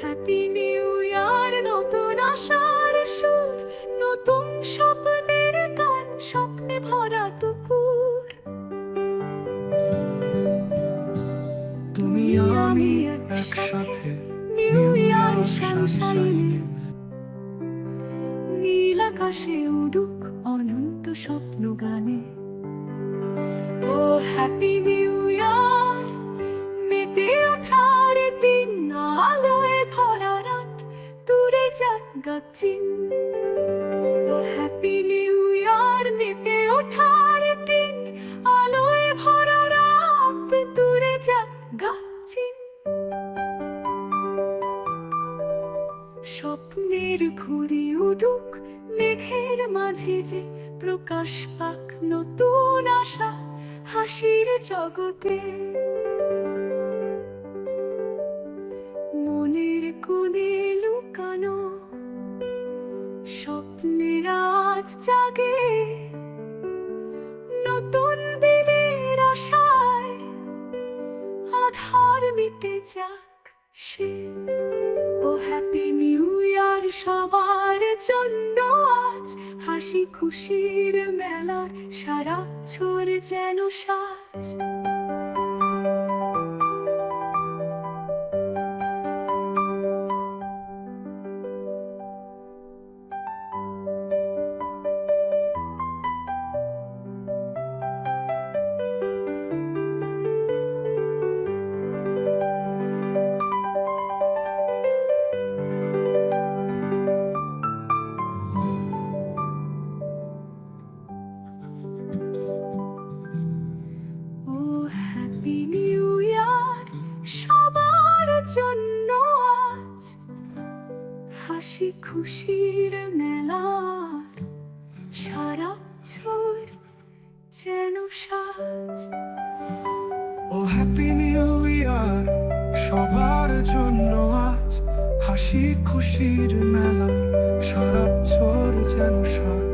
Happy new ইয়ার নতুন আশার সুর নতুন স্বপ্নের গান স্বপ্নে ভরা দুপুর তুমি আমি একসাথে নিউ ইয়ার সানশাইনে নীল আকাশে উডুক অনন্ত স্বপ্ন গানে। ও হ্যাপি নিউ যাক ও হ্যাপি নিউ ইয়ার মেতে ওঠার দিন, আলোয় ভরা রাত দূরে যাক স্বপ্নের ঘুরি উডুক, মেঘের মাঝে যে প্রকাশ পাক নতুন আশা, হাসির জগতে। মনের কোণে লুকানো স্বপ্নের আজ জাগে নতুন দিনের আশায়। আধার মিটে যাক সে। ও হ্যাপি নিউ ইয়ার সবার জন্য আজ। হাসি খুশির মেলার সারা ছোর যেন সাজ। জন্য আজ হাসি খুশির মেলার সারা ছোর যেন সাজ। ও হ্যাপি নিউ ইয়ার সবার জন্য আজ হাসি খুশির মেলা। সারা বছর যেন সাজ।